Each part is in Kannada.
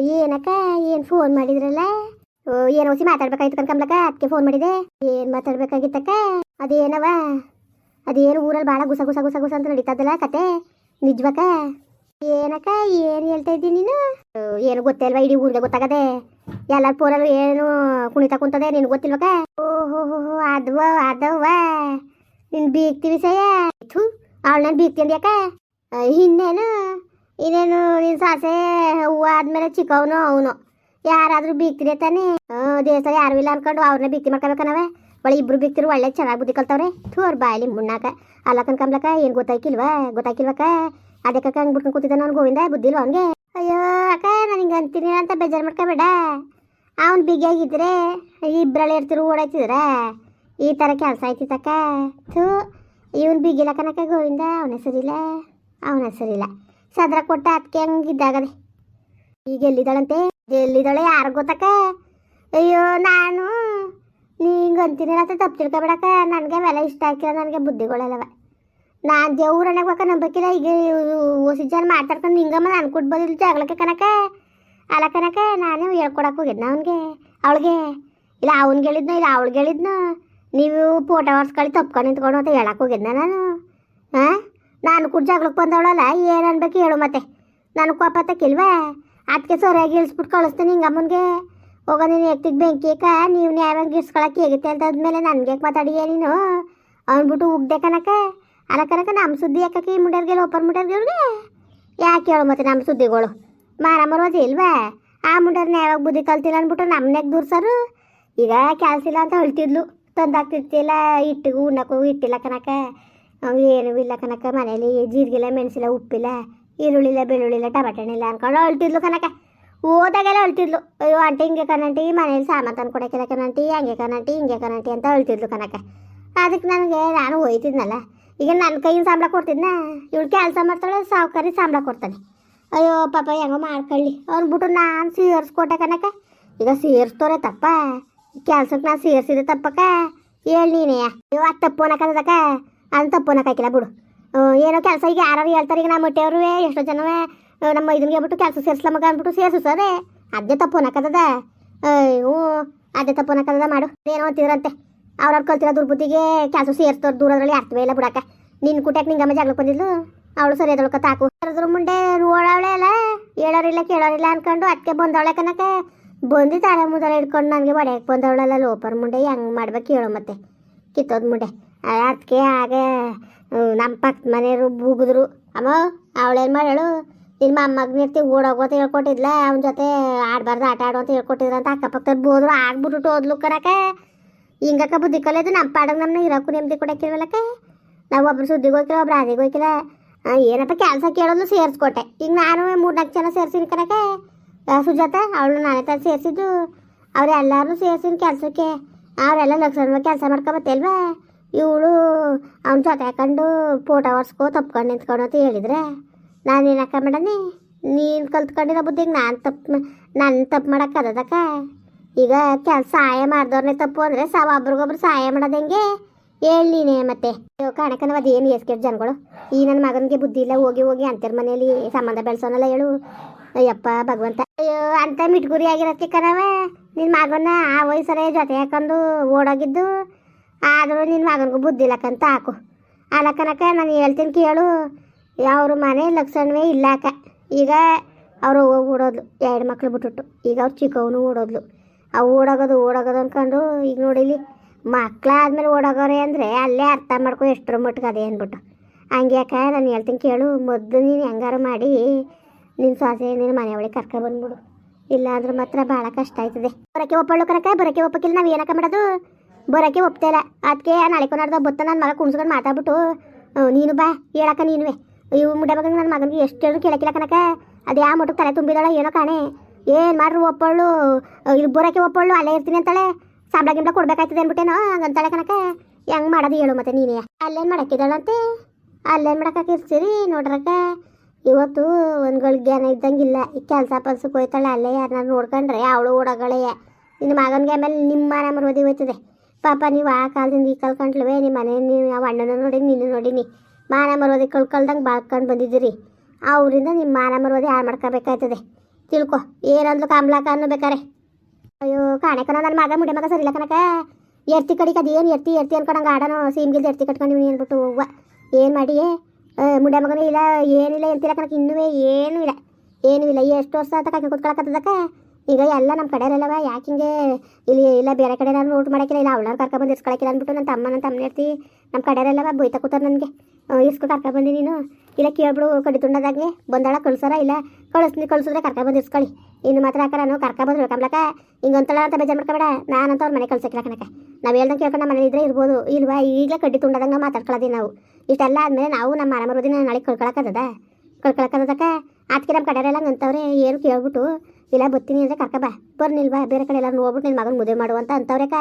ಏನಕ್ಕ? ಏನು ಫೋನ್ ಮಾಡಿದ್ರಲ್ಲ? ಏನೋ ಹೊಸಿ ಮಾತಾಡ್ಬೇಕಾಯ್ತು ಕನ್ಕಂಬ್ಲಕ್ಕ ಅದಕ್ಕೆ ಫೋನ್ ಮಾಡಿದೆ. ಏನು ಮಾತಾಡ್ಬೇಕಾಗಿತ್ತಕ್ಕ? ಅದೇನವ? ಅದೇನು ಊರಲ್ಲಿ ಭಾಳ ಗುಸ ಗುಸ ಗುಸ ಗುಸ ಅಂತ ನಡೀತದಲ್ಲ ಕತೆ. ನಿಜ್ವಕ ಏನಕ್ಕ? ಏನು ಹೇಳ್ತಾ ಇದ್ದೀನಿ ನೀನು? ಏನು ಗೊತ್ತೇ ಅಲ್ವಾ ಇಡೀ ಊರಿಗೆ ಗೊತ್ತಾಗದೆ? ಎಲ್ಲರ ಫೋನಲ್ಲಿ ಏನು ಕುಣಿತ ಕುಂತದೆ ನಿನ್ ಗೊತ್ತಿಲ್ವಕ್ಕ? ಓಹೋ ಹೋ ಅದವ ನಿನ್ ಬೀಗ್ತಿ ವಿಷಯ? ಅವಳು ನಾನು ಬೀಗ್ತೀನಿ ಯಾಕ ಆ, ಇನ್ನೇನು? ಇನ್ನೇನು ನಿನ್ ಸಾಸೆ ಹೂವು ಆದ್ಮೇಲೆ ಚಿಕ್ಕವನು ಅವನು. ಯಾರಾದ್ರೂ ಬೀಗ್ತಿದೆ ತಾನೆ? ದೇವಸ್ಥಾನ ಯಾರು ಇಲ್ಲ ಅನ್ಕೊಂಡು ಅವ್ರನ್ನ ಬಿಕ್ತಿ ಮಾಡ್ಕೋಬೇಕನವ ಒಳ್ಳೆ ಇಬ್ರು ಬಿಕ್ತಿರು ಒಳ್ಳೆ ಚೆನ್ನಾಗಿ ಬುದ್ಧಿ ಕಲ್ತವ್ರೆ. ಥೂ ಅವ್ರ ಬಾಯಲ್ಲಿ ಮುಣ್ಣಾಕ. ಅಲ್ಲಕನ್ ಕನ್ಕಂಬ್ಲಕ್ಕ ಏನು ಗೊತ್ತಾಯ್ಕಿಲ್ವಾ? ಗೊತ್ತಾಯ್ಕಿಲ್ವಕ್ಕ? ಅದಕ್ಕೆ ಹಂಗೆ ಬಿಟ್ಕೊಂಡು ಕೂತಿದ್ದ ನಾನು ಗೋವಿಂದ. ಬುದ್ಧಿಲ್ವ ಅವನಿಗೆ? ಅಯ್ಯೋ, ಅಕ್ಕ, ನಾನು ಅಂತೀನಿ ಅಂತ ಬೇಜಾರು ಮಾಡ್ಕೋಬೇಡ. ಅವ್ನು ಬಿಗಿಯಾಗಿದ್ರೆ ಇಬ್ಬರಲ್ಲಿ ಇರ್ತಿರು ಓಡಾಯ್ತಿದ್ರ. ಈ ಥರ ಕೆಲಸ ಆಯ್ತಿತ್ತಕ್ಕ. ಥೂ, ಇವನು ಬಿಗಿಲ್ಲ ಕನಕ ಗೋವಿಂದ. ಅವನ ಹೆಸರಿಲ್ಲ. ಅವನ ಹೆಸರಿಲ್ಲ. ಸದ್ರ ಕೊಟ್ಟ ಅದಕ್ಕೆ ಹಂಗಿದ್ದಾಗದೆ. ಈಗ ಎಲ್ಲಿದ್ದಾಳಂತೆ? ಎಲ್ಲಿದ್ದಾಳೆ? ಯಾರು ಗೊತ್ತಕ್ಕ? ಅಯ್ಯೋ, ನಾನು ನೀ ಹಿಂಗೆ ಅಂತೀನಿ ಅಂತ ತಪ್ಪು ತಿಳ್ಕೊಬೇಡಕ್ಕ. ನನಗೆ ಅವೆಲ್ಲ ಇಷ್ಟ ಆಗಿಲ್ಲ ನನಗೆ ಬುದ್ಧಿಗಳಲ್ಲವ. ನಾನು ದೇವ್ರಣ್ಣಗೆ ಬೇಕ ನಂಬಕ್ಕಿಲ್ಲ ಈಗ ಓಸಿ ಜನ ಮಾತಾಡ್ಕೊಂಡು ಹಿಂಗಮ್ಮ ನಾನು ಕೊಡ್ಬೋದಿಲ್ಲ ಜಗಳಕ್ಕೆ ಕನಕ ಅಲ್ಲ ಕನಕ ನಾನು ಹೇಳ್ಕೊಡಕ್ಕೆ ಹೋಗಿದ್ನ ಅವನಿಗೆ, ಅವಳಿಗೆ. ಇಲ್ಲ, ಅವ್ನಿಗೆ ಹೇಳಿದ್ನೋ, ಇಲ್ಲ, ಅವಳಿಗೆ ಹೇಳಿದ್ನೋ. ನೀವು ಫೋಟೋ ಹೊರ್ಸ್ಕೊಳ್ಳಿ ತಪ್ಕೊಂಡು ನಿಂತ್ಕೊಂಡು ಅಂತ ಹೇಳಕ್ಕೆ ಹೋಗಿದ್ನ ನಾನು. ನಾನು ಕೂಡ ಜಗಳಕ್ಕೆ ಬಂದವಳಲ್ಲ, ಏನು ಅನ್ಬೇಕು ಹೇಳು ಮತ್ತೆ. ನಾನು ಕೋಪ ತಕ್ಕಿಲ್ವಾ ಅದಕ್ಕೆ ಸರಿಯಾಗಿ ಇಳಿಸ್ಬಿಟ್ಟು ಕಳಿಸ್ತೀನಿ ಹಿಂಗಮ್ಮನಿಗೆ ಹೋಗೋ ನೀನು ಎತ್ತಿಗೆ ಬೆಂಕಿಕ ನೀವು ನ್ಯಾಯವಾಗಿ ಇಸ್ಕೊಳಕ್ಕೆ ಹೇಗುತ್ತೆ ಅಂತ ಆದ್ಮೇಲೆ ನನಗೆ ಮಾತಾಡಿಯೇ ನೀನು? ಅವ್ನ್ಬಿಟ್ಟು ಉಗ್ದೆ ಕನಕ. ಅಲ್ಲ ಕನಕ ನಮ್ಮ ಸುದ್ದಿ ಯಾಕಕ್ಕೆ ಈ ಮುಂಡರ್ಗೆ ಓಪನ್ ಮುಂಡರ್ಗೆ ಯಾಕೆ ಹೇಳು ಮತ್ತೆ ನಮ್ಮ ಸುದ್ದಿಗಳು? ಮಾರಮ್ಮರೋದು ಇಲ್ವಾ? ಆ ಮುಂಡರ್ನ ಯಾವಾಗ ಬುದ್ಧಿ ಕಲ್ತಿಲ್ಲ ಅಂದ್ಬಿಟ್ಟು ನಮ್ಮನೆಗೆ ದೂರ್ಸರು? ಈಗ ಕೆಲಸ ಇಲ್ಲ ಅಂತ ಹೇಳ್ತಿದ್ಲು ತಂದಾಗ್ತಿರ್ತಿಲ್ಲ ಇಟ್ಟಿಗೂ ಉಣ್ಣಕ್ಕೂ ಇಟ್ಟಿಲ್ಲ ಕನಕ. ಏನೂ ಇಲ್ಲ ಕನಕ ಮನೇಲಿ ಜೀರಿಗಿಲ್ಲ, ಮೆಣಸಿಲ್ಲ, ಉಪ್ಪಿಲ್ಲ, ಈರುಳ್ಳಿಲ್ಲ, ಬೆಳ್ಳುಳ್ಳಿಲ್ಲ ಟಮಾಟೆ ಹಣ್ಣಿಲ್ಲ ಅನ್ಕೊಂಡು ಅಳ್ತಿದ್ಲು ಕನಕ ಹೋದಾಗೆಲ್ಲ ಅಳ್ತಿದ್ಲು. ಅಯ್ಯೋ, ಆಂಟಿ ಹಿಂಗೆ ಕನಂಟಿ ಮನೇಲಿ ಸಾಮಾನು ತಂದು ಕೊಡೋಕ್ಕಿಲ್ಲ ಕನಂಟಿ ಹಂಗೆ ಕನಂಟಿ ಹಿಂಗೆ ಕನಂಟಿ ಅಂತ ಅಳ್ತಿದ್ಲು ಕನಕ ಅದಕ್ಕೆ ನನಗೆ ನಾನು ಹೋಯ್ತಿದ್ನಲ್ಲ. ಈಗ ನನ್ನ ಕೈಯಿಂದ ಸಂಬಳ ಕೊಡ್ತಿದ್ನ? ಇವಳು ಕೆಲಸ ಮಾಡ್ತಾಳೆ, ಸಾವುಕಾರಿ ಸಂಬಳ ಕೊಡ್ತಾನೆ. ಅಯ್ಯೋ, ಪಾಪ, ಹೆಂಗೋ ಮಾಡ್ಕೊಳ್ಳಿ. ಅಂದ್ಬಿಟ್ಟು ನಾನು ಸೇರಿಸ್ಕೊಟ್ಟೆ ಕನಕ ಈಗ ಸೇರಿಸ್ತೋರೆ ತಪ್ಪ. ಕೆಲ್ಸಕ್ಕೆ ನಾನು ಸೇರಿಸಿದೆ ತಪ್ಪಕ್ಕ. ಹೇಳಿ ನೀನೇ. ಅಯ್ಯೋ ಅದು ತಪ್ಪು ಅನ್ನಕದಕ್ಕ ಅದು ತಪ್ಪು ಅನ್ನಕ್ಕಾಕಿಲ್ಲ ಬಿಡು. ಏನೋ ಕೆಲಸ ಈಗ ಯಾರು ಹೇಳ್ತಾರೆ, ಈಗ ನಮ್ಮ ಮಟ್ಟೆಯವರು ಎಷ್ಟೋ ಜನವೇ ನಮ್ಮ ಇದನ್ಗೆ ಹೇಳ್ಬಿಟ್ಟು ಕೆಲಸ ಸೇರಿಸ್ಲ ಮಗ ಅಂದ್ಬಿಟ್ಟು ಸೇರಿಸೋದೆ ಅದೇ ತಪ್ಪು ಅನ್ನಕದ ಅಯ್ಯೋ ಅದೇ ತಪ್ಪು ಅನ್ನಕ್ಕದ ಮಾಡು. ಏನೋ ಅಂತಿದ್ರಂತೆ. ಅವ್ರವ್ರು ಕಲ್ತಿರೋ ದುರ್ಬುದ್ಧಿಗೆ ಕೆಲಸ ಸೇರಿಸ್ತವ್ರು ದೂರದ್ರಲ್ಲಿ ಅರ್ಥವೇ ಇಲ್ಲ ಬಿಡಕ್ಕ. ನಿನ್ನ ಕುಟ್ಯಾಕ ನಿಂಗಮ್ಮ ಜಾಗ್ಲಕ್ಕೆ ಬಂದಿದ್ಲು? ಅವಳು ಸರಿ ಅದೊಳಕ ತಾಕು. ಅದ್ರ ಮುಂದೆ ನೋಡವಳೆ ಅಲ್ಲ? ಹೇಳೋರಿಲ್ಲ, ಕೇಳೋರಿಲ್ಲ ಅನ್ಕೊಂಡು ಅದಕ್ಕೆ ಬಂದವಳೆ ಕನಕ ಬಂದು ಮುದಲ ಹಿಡ್ಕೊಂಡು ನನಗೆ ಹೊಡೆಯಕ್ಕೆ ಬಂದವಳಲ್ಲ, ಲೋಪರ್ ಮುಂಡೆ ಹೆಂಗೆ ಮಾಡ್ಬೇಕು ಹೇಳೋ ಮತ್ತೆ. ಕಿತ್ತೋದ್ ಮುಂಡೆ ಅದಕ್ಕೆ ಆಗ ನಮ್ಮ ಪಕ್ಕದ ಮನೆಯವರು ಬೂಗಿದ್ರು. ಅಮ್ಮ ಅವಳೇನು ಮಾಡ್ಯಾಳು? ನಿನ್ನ ಮೊಮ್ಮಗ ಇರ್ತಿ ಓಡೋಗು ಅಂತ ಹೇಳ್ಕೊಟ್ಟಿದ್ಲ ಅವನ ಜೊತೆ ಆಡಬಾರ್ದು ಆಟ ಆಡು ಅಂತ ಹೇಳ್ಕೊಟ್ಟಿದ್ರು ಅಂತ ಅಕ್ಕಪಕ್ಕದ ಬೋದ್ರು. ಆಗ್ಬಿಟ್ಟು ಓದ್ಲು ಕರಕ. ಹಿಂಗಕ್ಕ ಬುದ್ಧಿ ಕಲಿಯೋದು ನಮ್ಮ ಪಾಡಂಗೆ ನಮ್ಮನ್ನ ಇರೋಕ್ಕೂ ನೆಮ್ಮದಿ ಕೊಡಕ್ಕಿಲ್ವಲ್ಲಕ್ಕ ನಾವು ಒಬ್ರು ಸುದ್ದಿಗೆ ಹೋಗಿಲ್ಲ ಒಬ್ರು ಅದಿಗೆ ಹೋಗಿಲ್ಲ ಏನಪ್ಪ ಕೆಲಸ ಕೇಳೋದು ಸೇರಿಸ್ಕೊಟ್ಟೆ. ಈಗ ನಾನು ಮೂರು ನಾಲ್ಕು ಜನ ಸೇರ್ಸಿನಿ ಕನಕ ಆ, ಸುಜಾತ ಅವಳು ನಾನೇ ತಾನು ಸೇರಿಸಿದ್ದು. ಅವರೆಲ್ಲರೂ ಸೇರಿಸಿನ ಕೆಲಸಕ್ಕೆ. ಅವರೆಲ್ಲ ಲಕ್ಷ ಕೆಲಸ ಮಾಡ್ಕೊಬತ್ತಲ್ವಾ? ಇವಳು ಅವ್ನ ಜೊತೆ ಹಾಕೊಂಡು ಫೋಟೋ ಹೊರ್ಸ್ಕೊ ತಪ್ಕೊಂಡು ನಿಂತ್ಕೊಂಡು ಅಂತ ಹೇಳಿದ್ರೆ? ನಾನು ಏನಕ್ಕ ಮಾಡನಿ ನೀನು ಕಲ್ತ್ಕೊಂಡಿರೋ ಬುದ್ಧಿಗೆ ನಾನು ತಪ್ಪು ನನ್ನ ತಪ್ಪು ಮಾಡೋಕ್ಕದಕ್ಕ ಈಗ ಕೆಲಸ ಸಹಾಯ ಮಾಡಿದವ್ರನ್ನೇ ತಪ್ಪು ಅಂದರೆ ಸಾವ ಒಬ್ರಿಗೊಬ್ರು ಸಹಾಯ ಮಾಡೋದು ಹೆಂಗೆ? ಹೇಳಿ ನೀನೇ ಮತ್ತೆ. ಕಾಣಕನವ ಅದೇನು ಎಸ್ಕೇಟ್ ಜನಗಳು? ಈ ನನ್ನ ಮಗನಿಗೆ ಬುದ್ಧಿ ಇಲ್ಲ, ಹೋಗಿ ಹೋಗಿ ಅಂತರ ಮನೆಯಲ್ಲಿ ಸಂಬಂಧ ಬೆಳೆಸೋನಲ್ಲ ಹೇಳು. ಅಯ್ಯಪ್ಪ, ಭಗವಂತ. ಅಯ್ಯೋ, ಅಂತ ಮಿಟ್ಗುರಿ ಆಗಿರತ್ತೆ ಕಣವ ನಿನ್ನ ಮಗನ ಆ ವಯಸ್ಸರೇ ಜೊತೆ ಹಾಕೊಂಡು ಓಡೋಗಿದ್ದು. ಆದರೂ ನಿನ್ನ ಮಗನಿಗೂ ಬುದ್ಧಿ ಇಲ್ಲಕ್ಕಂತ ಹಾಕು. ಅಲ್ಲ ಕನಕ ನಾನು ಹೇಳ್ತೀನಿ ಕೇಳು. ಅವ್ರ ಮನೆ ಲಕ್ಷಣವೇ ಇಲ್ಲ ಅಕ್ಕ ಈಗ ಅವರು ಓಡೋದ್ಲು. ಎರಡು ಮಕ್ಳು ಬಿಟ್ಟುಟ್ಟು ಈಗ ಅವ್ರು ಚಿಕ್ಕವನು ಓಡೋದ್ಲು. ಅವು ಓಡೋಗೋದು ಓಡೋಗೋದು ಅಂದ್ಕೊಂಡು ಈಗ ನೋಡಿಲಿ ಮಕ್ಕಳಾದ್ಮೇಲೆ ಓಡೋಗೋರೆ ಅಂದರೆ ಅಲ್ಲೇ ಅರ್ಥ ಮಾಡ್ಕೊ ಎಷ್ಟರ ಮಟ್ಟಿಗೆ ಅದೇ ಅಂದ್ಬಿಟ್ಟು. ಹಂಗೆ ಯಾಕ? ನಾನು ಹೇಳ್ತೀನಿ ಕೇಳು. ಮೊದಲು ನೀನು ಹೆಂಗಾರು ಮಾಡಿ ನಿನ್ನ ಸೊಸೆ ನಿನ್ನ ಮನೆ ಒಳಗೆ ಕರ್ಕೊ ಬಂದ್ಬಿಡು. ಇಲ್ಲ ಅಂದ್ರೆ ಮಾತ್ರ ಭಾಳ ಕಷ್ಟ ಆಯ್ತದೆ. ಬರೋಕೆ ಒಪ್ಪಳು ಕರಕ ಬರೋಕೆ ಒಪ್ಪಕ್ಕಿಲ್ಲ ನಾವು ಏನಕ್ಕ ಮಾಡೋದು? ಬರೋಕ್ಕೆ ಒಪ್ತಾ ಇಲ್ಲ. ಅದಕ್ಕೆ ನಾಳೆ ಕೊನಾಡ್ದ ಬತ್ತ ನನ್ನ ಮಗ ಕುಣ್ಸ್ಕೊಂಡು ಮಾತಾಡ್ಬಿಟ್ಟು ನೀನು ಬಾ, ಹೇಳಕ್ಕ ನೀನುವೆ. ಇವು ಮುಡ್ಡೆ ಮಗನಿಗೆ ನನ್ನ ಮಗನಿಗೆ ಎಷ್ಟು ಹೇಳಿದ್ರು ಕೇಳಕ್ಕಿಲ್ಲ ಕನಕ ಅದು ಯಾವ ಮಟ್ಟಕ್ಕೆ ತಲೆ ತುಂಬಿದಾಳ ಏನೋ ಕಾಣೆ. ಏನು ಮಾಡ್ರು ಒಪ್ಪಳು ಇಲ್ಲಿ ಬರೋಕ್ಕೆ ಒಪ್ಪಳು ಅಲ್ಲೇ ಇರ್ತೀನಿ ಅಂತಾಳೆ. ಸಂಬಳ ಗಿಂಬಳ ಕೊಡ್ಬೇಕಾಯ್ತದೆ ಅಂದ್ಬಿಟ್ಟೇನೋ ಹಂಗಂತಾಳೆ ಕನಕ ಹೆಂಗೆ ಮಾಡೋದು ಹೇಳು ಮತ್ತೆ ನೀನೇ. ಅಲ್ಲೇನು ಮಾಡೋಕ್ಕಿದ್ದಾಳಂತೆ? ಅಲ್ಲೇನು ಮಾಡಕ್ಕೆ ಇರ್ತೀರಿ ನೋಡ್ರಕ್ಕ. ಇವತ್ತು ಒಂದು ಜ್ಞಾನ ಇದ್ದಂಗಿಲ್ಲ. ಈ ಕೆಲಸ ಪಲ್ಸಕ್ಕೆ ಹೋಯ್ತಾಳೆ ಅಲ್ಲೇ ಯಾರನ್ನ ನೋಡ್ಕೊಂಡ್ರೆ ಅವಳು ಓಡಗಳೇ ನಿನ್ನ ಮಗನಿಗೆ ಆಮೇಲೆ ನಿಮ್ಮ ಮನೆ ಮರುವದಿ ಹೋಯ್ತದೆ. ಪಾಪ, ನೀವು ಆ ಕಾಲದಿಂದ ಈ ಕಲ್ಕೊಂಡ್ಲವೇ ನಿಮ್ಮ ಮನೆ ನೀವು ಯಾವ ಅಣ್ಣನ ನೋಡಿ ನಿನ್ನ ನೋಡಿನಿ ಮಾನ ಮರುವದಿ ಕಳ್ಕೊಳ್ದಂಗೆ ಬಾಳ್ಕೊಂಡು ಬಂದಿದ್ದೀರಿ. ಅವರಿಂದ ನಿಮ್ಮ ಮಾನ ಮರುವದಿ ಹಾಳು ಮಾಡ್ಕೋಬೇಕಾಯ್ತದೆ. ತಿಳ್ಕೊ ಏನಂದ್ಲು ಕಾಮ್ಲಾಕ ಅನ್ನಬೇಕಾರೆ ಅಯ್ಯೋ, ಕಾಣಕನ ನನ್ನ ಮಗ, ಮುಡಿ ಮಗ ಸರಿಲ್ಲ ಕಣಕ ಎರ್ತಿ ಕಡಿಕ ಅದೇನು ಎರ್ತಿ ಎರ್ತಿ ಅನ್ಕೊಂಡಂಗೆ ಆಡೋನು, ಸೀಮ್ಗಿಲ್ದು ಎರ್ತಿ ಕಟ್ಕೊಂಡು ಏನ್ಬಿಟ್ಟು ಹೋಗುವ. ಏನು ಮಾಡಿ ಮುಡೆ ಮಗನೂ ಇಲ್ಲ, ಏನಿಲ್ಲ ಎಂತಿಲ್ಲ ಕನಕ ಇನ್ನೂ ಏನೂ ಇಲ್ಲ. ಏನೂ ಇಲ್ಲ ಎಷ್ಟು ವರ್ಷ ಅಂತ ಕಾಕಿ ಕೂತ್ಕೊಳಕತ್ತದಕ್ಕ? ಈಗ ಎಲ್ಲ ನಮ್ಮ ಕಡೆಯಲ್ಲವ ಯಾಕೆ ಹಿಂಗೆ ಇಲ್ಲಿ ಇಲ್ಲ ಬೇರೆ ಕಡೆ ನಾನು ಊಟ ಮಾಡೋಕ್ಕಿಲ್ಲ, ಇಲ್ಲ ಅವಳನ್ನ ಕರ್ಕೊಂಡ್ಬಂದು ಇಸ್ಕೊಳಕಿಲ್ಲ ಅಂದ್ಬಿಟ್ಟು ನನ್ನ ತಮ್ಮ ನನ್ನ ತಮ್ಮನ ಇರ್ತಿ ನಮ್ಮ ಕಡೆಯಲ್ಲವ ಬೈತಾ ಕೂತಾರ ನನಗೆ. ಇಸ್ಕೊ ಕರ್ಕೊಂಡ್ಬಂದಿ ನೀನು. ಇಲ್ಲ ಕೇಳ್ಬಿಡು ಕಡಿ ತುಂಡದಾಗೆ ಬಂದಾಳ ಕಳ್ಸಾರ ಇಲ್ಲ? ಕಳಿಸ್ನಿ ಕಳ್ಸಿದ್ರೆ ಕರ್ಕೊಂಡ್ಬಂದು ಇಸ್ಕೊಳ್ಳಿ ಇನ್ನು ಮಾತ್ರ ಹಾಕ ನಾನು ಕರ್ಕೊಂಡ್ಬಂದು ಕಮ್ಲಕ ಹಿಂಗೊಂತಳ ಅಂತ ಬೇಜಾರು ಮಾಡ್ಕೊಬೇಡ. ನಾನಂತ ಅವ್ರ ಮನೆ ಕಳ್ಸಕ್ಕಿಲ್ಲ ಕಣಕ ನಾವು ಹೇಳ್ದಂಗೆ ಕೇಳ್ಕೊಂಡು ನಮ್ಮ ಮನೆ ಇದ್ರೆ ಇರ್ಬೋದು. ಇಲ್ವಾ? ಈಗಲೇ ಕಡ್ಡಿ ತುಂಡದಂಗೆ ಮಾತಾಡ್ಕೊಳ್ಳೋದಿ ನಾವು. ಇಷ್ಟೆಲ್ಲ ಆದಮೇಲೆ ನಾವು ನಮ್ಮ ಮರ ನಾಳೆ ಕಳ್ಕೊಳಕ್ಕದ ಕಳ್ಕೊಳಕ್ಕದಕ್ಕ ಅದಕ್ಕೆ ನಮ್ಮ ಕಡೆಯವರೆಲ್ಲ ಅಂತವ್ರೆ ಏನು ಕೇಳ್ಬಿಟ್ಟು ಇಲ್ಲ ಬರ್ತೀನಿ ಅಂದರೆ ಕರ್ಕ ಬಾ. ಬರ್ನಿಲ್ವಾ ಬೇರೆ ಕಡೆ ಎಲ್ಲರೂ ನೋಡ್ಬಿಟ್ಟು ನಿನ್ನ ಮಗನ ಮದುವೆ ಮಾಡು ಅಂತ ಅಂತವ್ರೇಕ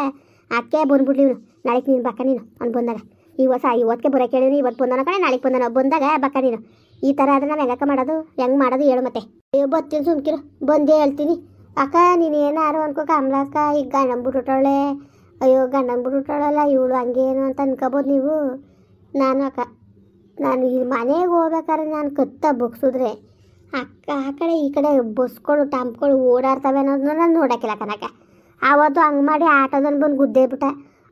ಅಕ್ಕೇ ಬಂದ್ಬಿಡ್ಲಿ ಇವನು. ನಾಳೆಗೆ ನೀನು ಬಕ್ಕ ನೀನು, ಅವ್ನು ಬಂದಾಗ. ಈ ಹೊಸ ಇವತ್ತಿಗೆ ಬರೋಕೆ ಹೇಳಿನಿ ಇವತ್ತು ಬಂದನ ಕಡೆ ನಾಳೆಗೆ ಬಂದನ. ಬಂದಾಗ ಬಕ್ಕ ನೀನು. ಈ ಥರ ಆದ್ರೆ ನಾವು ಹೆಂಗಕ್ಕ ಮಾಡೋದು? ಹೆಂಗೆ ಮಾಡೋದು ಹೇಳು ಮತ್ತೆ. ಅಯ್ಯೋ ಬರ್ತೀನಿ ಸುಮ್ಕಿರು. ಬಂದೇ ಹೇಳ್ತೀನಿ. ಅಕ್ಕ ನೀನು ಏನಾರು ಅನ್ಕೋ, ಕಮಲಕ್ಕ ಈಗ ಗಂಡನ ಬಿಟ್ಬಿಟ್ಟವಳೆ. ಅಯ್ಯೋ, ಗಂಡನ ಬಿಟ್ಬಿಟ್ಟವಳಲ್ಲ, ಇವಳು ಹಂಗೇನು ಅಂತ ಅನ್ಕೋಬೋದು ನೀವು. ನಾನು ಅಕ್ಕ, ನಾನು ಈ ಮನೆಗೆ ಹೋಗ್ಬೇಕಾದ್ರೆ ನಾನು ಕತ್ತ ಬಗ್ಸಿದ್ರೆ ಅಕ್ಕ ಆ ಕಡೆ ಈ ಕಡೆ ಬಸ್ಗಳು ಟಂಪ್ಗಳು ಓಡಾಡ್ತವೆ ಅನ್ನೋದನ್ನ ನಾನು ನೋಡಕ್ಕಿಲ್ಲ ಕನಕ ಆವತ್ತು ಹಂಗೆ ಮಾಡಿ ಆಟೋದಲ್ಲಿ ಬಂದು ಗುದ್ದೇ ಬಿಟ್ಟ.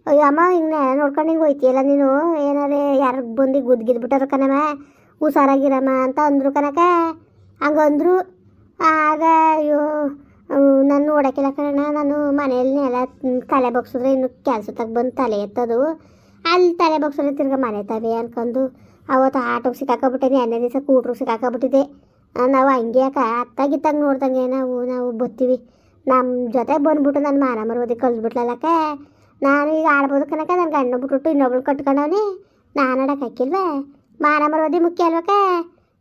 ಅಯ್ಯೋ ಅಮ್ಮ ಹಿಂಗೆ ನೋಡ್ಕೊಂಡು ಹಿಂಗೆ ಹೋಯ್ತಿಯಲ್ಲ ನೀನು? ಏನಾರೇ ಯಾರು ಬಂದು ಗುದ್ಗಿದ್ಬಿಟ್ಟಾರ ಕಣಮ್ಮ? ಹುಷಾರಾಗಿರಮ್ಮ ಅಂತ ಅಂದರು ಕನಕ ಹಂಗಂದ್ರು ಆಗ ಅಯ್ಯೋ ನಾನು ನೋಡಕ್ಕಿಲ್ಲ ಕಣ ನಾನು ಮನೆಯಲ್ಲಿ ಎಲ್ಲ ತಲೆ ಬಗ್ಸಿದ್ರೆ ಇನ್ನು ಕೆಲಸದಾಗ ಬಂದು ತಲೆ ಎತ್ತದು. ಅಲ್ಲಿ ತಲೆ ಬಗ್ಸಿದ್ರೆ ತಿರ್ಗಾ ಮನೆ ತವೆ ಅನ್ಕೊಂಡು ಅವತ್ತು ಆಟೋಗೆ ಸಿಕ್ಕಾಕೊಬಿಟ್ಟಿನಿ ಎರಡನೇ ದಿವಸ ಕೂಟ್ರಿಗೆ ಸಿಕ್ಕಾಕೊಬಿಟ್ಟಿದ್ದೆ ಆ, ನಾವು ಹಂಗೆ ಯಾಕ ಅತ್ತಾಗಿತ್ತಾಗ ನೋಡ್ದಂಗೆ ನಾವು ನಾವು ಬತ್ತೀವಿ. ನಮ್ಮ ಜೊತೆ ಬಂದ್ಬಿಟ್ಟು ನನ್ನ ಮಾನ ಮರೋದಿ ಕಳ್ಸ್ಬಿಟ್ಲಲ್ಲಕ್ಕ ನಾನು ಈಗ ಆಡ್ಬೋದು ಕನಕ ನನ್ನ ಗಂಡ ಬಿಟ್ಬಿಟ್ಟು ಇನ್ನೊಬ್ಳು ಕಟ್ಕೊಂಡವನಿ. ನಾನು ಆಡಕ್ಕೆ ಹಾಕಿಲ್ವೇ? ಮಾನ ಮರೋದಿ ಮುಖ್ಯ ಅಲ್ವಕ್ಕ?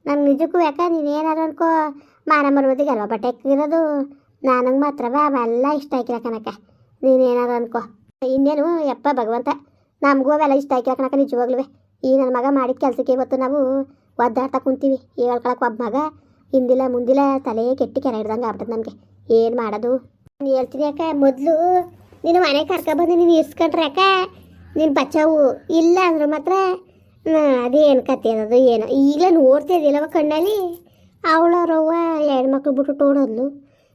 ನಮ್ಮ ನಿಜಕ್ಕೂ ಯಾಕ ನೀನೇನಾರು ಅನ್ಕೋ. ಮಾನ ಮರೋದಿಗೆ ಅಲ್ವಾ ಬಟ್ಟೆ ಇರೋದು ನನಗೆ ಮಾತ್ರವ ಅವೆಲ್ಲ ಇಷ್ಟ ಆಗಿಲ್ಲ ಕನಕ ನೀನೇನಾರು ಅನ್ಕೋ. ಇನ್ನೇನು, ಯಪ್ಪ ಭಗವಂತ. ನಮಗೂ ಅವೆಲ್ಲ ಇಷ್ಟ ಆಗಿಲ್ಲ ಕನಕ ನಿಜವಾಗ್ಲೂ ಈ ನನ್ನ ಮಗ ಮಾಡಿದ ಕೆಲಸಕ್ಕೆ ಇವತ್ತು ನಾವು ಒದ್ದಾಡ್ತಾ ಕುಂತೀವಿ. ಹೇಳ್ಕೊಳಕ್ಕೆ ಒಬ್ಬ ಮಗ. ಹಿಂದಿಲ್ಲ ಮುಂದಿಲ್ಲ ತಲೆ ಕೆಟ್ಟಿ ಕೆರೆ ಹಿಡ್ದಂಗೆ ಆಗ್ಬಿಟ್ಟದ ನಮಗೆ. ಏನು ಮಾಡೋದು? ನೀನು ಹೇಳ್ತೀನಿ ಅಕ್ಕ, ಮೊದಲು ನೀನು ಮನೆ ಕರ್ಕೊಬಂದು ನೀನು ಇರ್ಸ್ಕೊಂಡ್ರೆ ಅಕ್ಕ, ನೀನು ಬಚಾವು. ಇಲ್ಲ ಅಂದ್ರೆ ಮಾತ್ರ ಅದೇನು ಕತೆ ಅದು ಏನೋ? ಈಗಲೇ ನೋಡ್ತಾ ಇದೆಯಲ್ಲವ ಕಣ್ಣಲ್ಲಿ? ಅವಳವ್ರವ್ವ ಎರಡು ಮಕ್ಳು ಬಿಟ್ಟು ಓಡೋದ್ಲು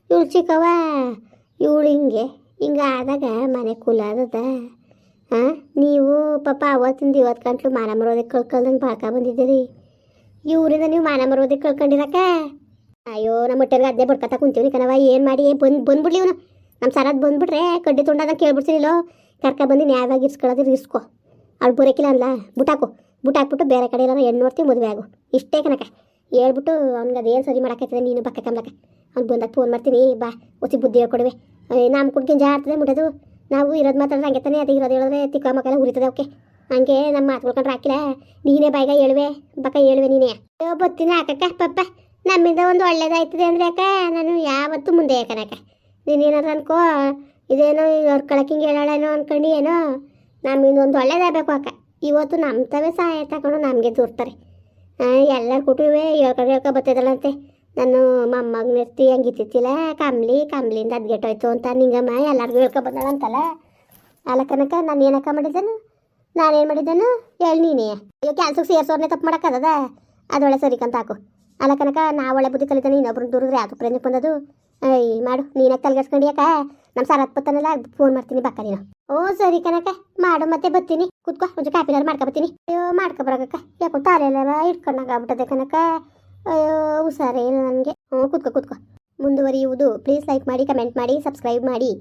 ಇವಳು ಚಿಕ್ಕವ ಇವಳು ಹಿಂಗೆ. ಹಿಂಗೆ ಆದಾಗ ಮನೆ ಕೂಲಾದದ ಹಾಂ ನೀವು ಪಾಪ ಅವತ್ತಿಂದ ಇವತ್ತು ಗಂಟ್ಲು ಮಾನ ಮರೋದಕ್ಕೆ ಕಳ್ಕೊಳ್ದಂಗೆ ಬಾಳ್ಕ ಬಂದಿದ್ದೀರಿ ಇವರಿಂದ ನೀವು ಮಾನ ಮರೋದಕ್ಕೆ ಕಳ್ಕೊಂಡಿರಕ್ಕ? ಅಯ್ಯೋ, ನಮ್ಮ ಹೊಟ್ಟೆಗೆ ಅದೇ ಬಡ್ಕತ ಕುಂತೀವಿ ಕಣವ ಏನು ಮಾಡಿ? ಬಂದು ಬಂದ್ಬಿಡ್ಲಿ ಇವನು. ನಮ್ಮ ಸರದ್ ಬಂದ್ಬಿಟ್ರೆ ಕಡ್ಡಿ ತುಂಡದಾಗ ಕೇಳ್ಬಿಡ್ತೀನಿಲ್ಲೋ ಕರ್ಕ ಬಂದು ನ್ಯಾಯವಾಗಿ ಇರ್ಸ್ಕೊಳ್ಳೋದು ಇರ್ಸ್ಕೊ. ಅವ್ಳು ಬರೋಕಿಲ್ಲ ಅಲ್ಲ ಬುಟಾಕು. ಬುಟಾಕ್ಬಿಟ್ಟು ಬೇರೆ ಕಡೆ ಎಲ್ಲ ಹೆಣ್ಣು ನೋಡ್ತೀವಿ ಮದುವೆ ಆಗು. ಇಷ್ಟೇ ಕನಕ ಹೇಳ್ಬಿಟ್ಟು ಅವ್ನಿಗೆ ಅದೇನು ಸರಿ ಮಾಡಾಕೈತದೆ ನೀನು ಬಕ್ಕ ಕಂಬಕ ಅವ್ನು ಬಂದಾಗ ಫೋನ್ ಮಾಡ್ತೀನಿ, ಬಾ. ಒಸಿ ಬುದ್ಧಿ ಹೇಳ್ಕೊಡುವೆ. ನಮ್ಮ ಕುಡ್ಗಿನ ಜಾರ್ತದೆ ಮುಟ್ಟೋದು. ನಾವು ಇರೋದು ಮಾತ್ರ ಹಂಗೆ ತಾನೇ ಅದು ಇರೋದು ಹೇಳಿದ್ರೆ ತಿಕ್ಕ ಮಕ್ಕಳ ಉರಿತದೆ ಅವಕ್ಕೆ ಹಂಗೆ ನಮ್ಮ ಮಾತುಗಳ್ಕೊಂಡ್ರೆ ಹಾಕಿಲ್ಲ ನೀನೇ ಬಾಯಿಗ ಹೇಳುವೆ ಬಕ್ಕ ಹೇಳುವೆ ನೀನೇ. ಬತ್ತೀನಿ ಹಾಕಕ್ಕ ಪಪ್ಪ. ನಮ್ಮಿಂದ ಒಂದು ಒಳ್ಳೇದಾಯ್ತದೆ ಅಂದ್ರೆ ಅಕ್ಕ ನಾನು ಯಾವತ್ತೂ ಮುಂದೆ ಯಾಕನಕ ನೀನೇನಾದ್ರು ಅನ್ಕೋ. ಇದೇನೋ ಅವ್ರ ಕಳಕಿಂಗ್ ಹೇಳೋಳೇನೋ ಅನ್ಕೊಂಡು ಏನೋ. ನಮ್ಮಿಂದ ಒಂದು ಒಳ್ಳೇದಾಗಬೇಕು ಅಕ್ಕ ಇವತ್ತು ನಮ್ಮ ತವೇ ಸಹಾಯ ತಗೊಂಡು ನಮಗೆ ದೂರ್ತಾರೆ. ಎಲ್ಲರ ಕುಟುವೆ ಹೇಳ್ಕೊಂಡು ಹೇಳ್ಕೊ ಬರ್ತದಲ್ಲಂತೆ ನಾನು ಮಮ್ಮಗ್ ಇರ್ತಿ ಹಂಗಿತ್ತಿಲ್ಲ ಕಂಬ್ಲಿ ಕಂಬ್ಲಿಂದ ಅದ್ಗೆಟ್ಟೋಯ್ತು ಅಂತ ನಿಂಗಮ್ಮ ಎಲ್ಲರಿಗೂ ಹೇಳ್ಕೊ ಬಂದಳಂತಲ್ಲ. ಅಲ್ಲ ಕನಕ, ನಾನು ಏನಕ್ಕ ಮಾಡಿದ್ದನು? ನಾನೇನು ಮಾಡಿದ್ದೇನು ಹೇಳಿ ನೀನೇ. ಅಯ್ಯೋ ಕ್ಯಾನ್ಸಲ್ ಸೇರ್ಸೋರ್ನೆ ತಪ್ಪು ಮಾಡೋಕ್ಕದ ಅದೊಳ್ಳೆ ಸರಿಕಂತ ಹಾಕು. ಅಲ್ಲ ಕನಕ ನಾ ಒಳ್ಳೆ ಬುದ್ಧಿ ಕಲಿತಾನೆ ಇನ್ನೊಬ್ರು ದೂರಿದ್ರೆ ಯಾಕೆ ಪ್ರೇಮಕ್ಕೆ ಬಂದದು ಅಯ್ಯ ಮಾಡು. ನೀನೇ ತಲೆಗೆಡ್ಸ್ಕೊಂಡು ಯಾಕ ನಮ್ಮ ಸರ್ ಹತ್ಪತ್ತನಲ್ಲ ಫೋನ್ ಮಾಡ್ತೀನಿ ಬಕ್ಕ ನೀನು. ಓ, ಸರಿ ಕನಕ. ಮಾಡು, ಮತ್ತೆ ಬರ್ತೀನಿ ಕುತ್ಕೋ, ಒಂಚೂರು ಕಾಪಿನಾರು ಮಾಡ್ಕೊ ಬರ್ತೀನಿ ಅಯ್ಯೋ, ಮಾಡ್ಕೊ ಬರಕಕ್ಕ ಯಾಕೋ ತಾಲೆಲ್ಲ ಇಟ್ಕೊಂಡಾಗ ಆಗ್ಬಿಟ್ಟದೆ ಕನಕ. ಅಯ್ಯೋ ಹುಷಾರೇ ಇಲ್ಲ ನನಗೆ ಹ್ಞೂ, ಕುತ್ಕೋ ಕುತ್ಕೋ. ಮುಂದುವರಿಯುವುದು. ಪ್ಲೀಸ್ ಲೈಕ್ ಮಾಡಿ ಕಮೆಂಟ್ ಮಾಡಿ ಸಬ್ಸ್ಕ್ರೈಬ್ ಮಾಡಿ.